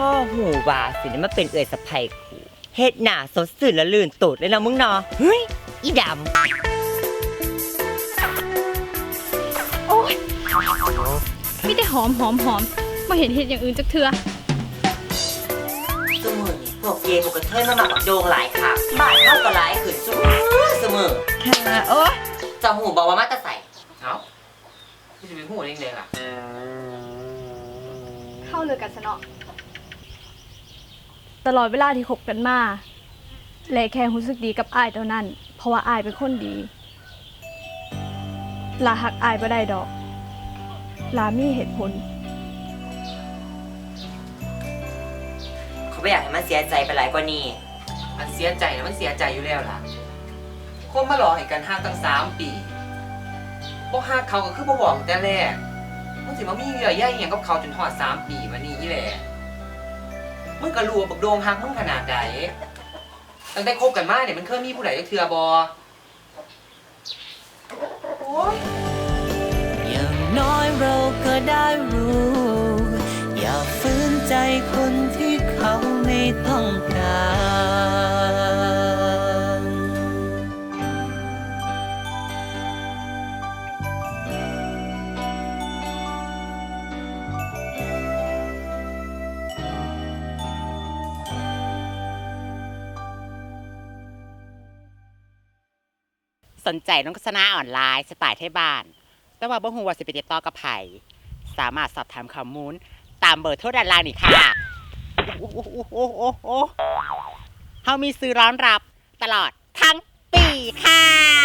พ่อหูว่าสินี่มาเป็นเอ่ยสะพายกูเฮ็ดหน้าสดสื่นและลื่นตูดเลยนะมึงเนาะเฮ้ยอีดโอ้ยมีแต่หอมหอมหอมมาเห็นเห็ดอย่างอื่นจักเทือำสมือนี่พวกเกย์พวกกระเทยมาหมักโดงหลายค่ะบ้านเท่ากับหลายขึ้นซุมือเสมอค่ะโอ้เจะหูบอกว่ามาแตะใส่เอ้าไม่จะเป็นหูเองเลยล่ะเข้าเลยกันซะเนาะ ตลอดเวลาที่คบกันมาและแค่รู้สึกดีกับอายเท่านั้น เพราะว่าอายเป็นคนดีลาหักอายบ่ได้ดอก ลามีเหตุผล เขาไม่อยากให้มันเสียใจไปหลายกว่านี้ มันเสียใจนะมันเสียใจอยู่แล้วล่ะคบมาหลอกให้กันห้าตั้งสามปีบ่ฮักเขาก็คือบ่บอกแต่แรกมึงสิมามีเหยื่อใยอหย่างกับเขาจนทอดสามปีมานี่อีแหละ มึงก็รู้ว่าบักโดงหักมึงขนาดใดตั้งแต่คบกันมาเนี่ยมันเคยมีผู้ใดจักเทื่อบ่ นใจน้องโฆษณาออนไลน์สไตล์ไทยบ้าน แต่ว่าบ่ฮู้ว่าสิไปติดต่อกับไผสามารถสอบถามข้อมูล ตามเบอร์โทรด้านล่างนี่ค่ะโอ้โหโอ้โหโอ้โหเฮามีซื้อร้อนรับตลอดทั้งปีค่ะ